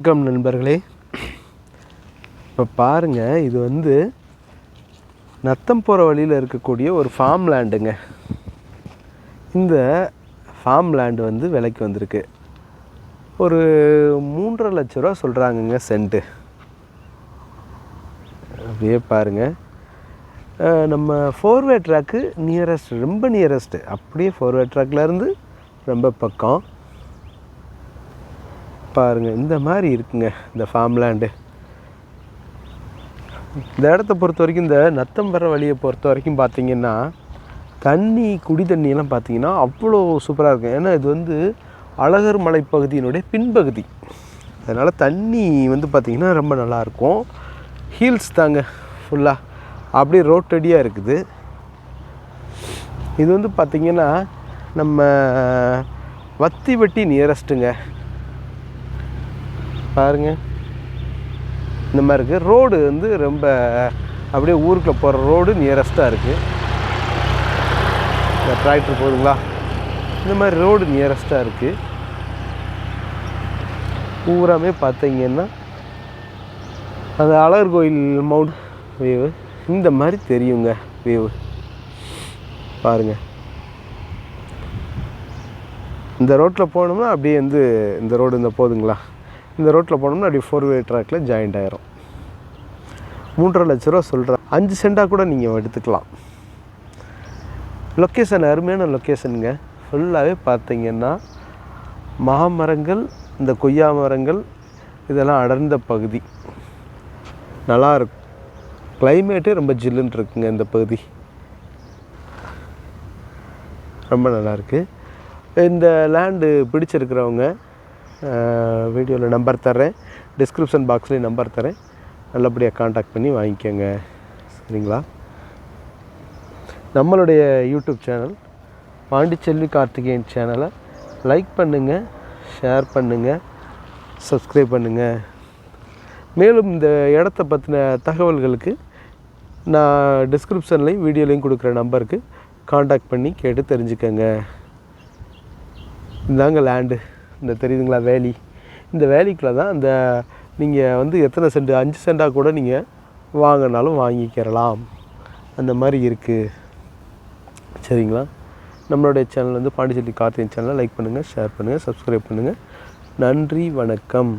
வணக்கம் நண்பர்களே. இப்போ பாருங்கள் இது வந்து நத்தம் போகிற வழியில் இருக்கக்கூடிய ஒரு ஃபார்ம் லேண்டுங்க இந்த ஃபார்ம் லேண்டு வந்து விலைக்கு வந்திருக்கு. ஒரு மூன்றரை லட்ச ரூபா சொல்கிறாங்கங்க சென்ட்டு அப்படியே பாருங்கள் நம்ம ஃபோர்வே ட்ராக்கு நியரஸ்ட் ரொம்ப நியரஸ்ட்டு அப்படியே ஃபோர்வே ட்ராக்லேருந்து ரொம்ப பக்கம். பாருங்கள் இந்த மாதிரி இருக்குங்க இந்த ஃபார்ம் லேண்டு இந்த இடத்த பொறுத்த வரைக்கும் இந்த நத்தம்பர வழியை பொறுத்த வரைக்கும் பார்த்தீங்கன்னா தண்ணி குடி தண்ணியெல்லாம் பார்த்தீங்கன்னா அவ்வளோ சூப்பராக இருக்கும். ஏன்னா இது வந்து அழகர் மலை பகுதியினுடைய பின்பகுதி. அதனால் தண்ணி வந்து பார்த்திங்கன்னா ரொம்ப நல்லாயிருக்கும் ஹீல்ஸ் தாங்க ஃபுல்லாக அப்படியே ரோட்டடியாக இருக்குது. இது வந்து பார்த்திங்கன்னா நம்ம வத்தி வெட்டி நியரஸ்ட்டுங்க பாருங்க. இந்த மாதிரி இருக்குது ரோடு வந்து ரொம்ப அப்படியே ஊருக்குள்ளே போகிற ரோடு நியரஸ்ட்டாக இருக்குது இந்த டிராக்டர் போகுதுங்களா இந்த மாதிரி ரோடு நியரஸ்ட்டாக இருக்குது பூராமே பார்த்தீங்கன்னா அந்த அழகர் கோயில் மவுண்ட் வியூ இந்த மாதிரி தெரியுங்க வியூ பாருங்கள் இந்த ரோட்டில் போனோம்னா அப்படியே வந்து இந்த ரோடு இந்த போதுங்களா? இந்த ரோட்டில் போனோம்னா அப்படி ஃபோர் வே ட்ராக்கில் ஜாயிண்ட் ஆயிரும். மூன்றரை லட்ச ரூபா சொல்கிறேன் அஞ்சு சென்டாக கூட நீங்கள் எடுத்துக்கலாம். லொக்கேஷன் அருமையான லொக்கேஷனுங்க ஃபுல்லாகவே பார்த்தீங்கன்னா மாமரங்கள் இந்த கொய்யா மரங்கள் இதெல்லாம் அடர்ந்த பகுதி. நல்லா இருக்கும் கிளைமேட்டே ரொம்ப ஜில்லுன்னு இருக்குங்க இந்த பகுதி. ரொம்ப நல்லாயிருக்கு. இந்த லேண்டு பிடிச்சிருக்கிறவங்க வீடியோவில் நம்பர் தரேன் டிஸ்கிரிப்ஷன் பாக்ஸ்லேயும் நம்பர் தரேன் நல்லபடியாக காண்டாக்ட் பண்ணி வாங்கிக்கோங்க. சரிங்களா? நம்மளுடைய யூடியூப் சேனல் பாண்டிச்செல்வி கார்த்திகேயன் சேனலை லைக் பண்ணுங்கள் ஷேர் பண்ணுங்கள் சப்ஸ்கிரைப் பண்ணுங்கள் மேலும் இந்த இடத்த பற்றின தகவல்களுக்கு நான் டிஸ்கிரிப்ஷன்லேயும் வீடியோலையும் கொடுக்குற நம்பருக்கு காண்டாக்ட் பண்ணி கேட்டு தெரிஞ்சுக்கங்க. இந்தாங்க லேண்டு இந்த தெரியுதுங்களா வேலி. இந்த வேலிக்குள்ளே தான் இந்த நீங்கள் வந்து எத்தனை சென்ட் அஞ்சு சென்டாக கூட நீங்கள் வாங்கினாலும் வாங்கிக்கிறலாம். அந்த மாதிரி இருக்குது சரிங்களா? நம்மளுடைய சேனல் வந்து பாண்டிச்சேரி கார்த்திகன் சேனலை லைக் பண்ணுங்கள் ஷேர் பண்ணுங்கள் சப்ஸ்கிரைப் பண்ணுங்கள் நன்றி வணக்கம்.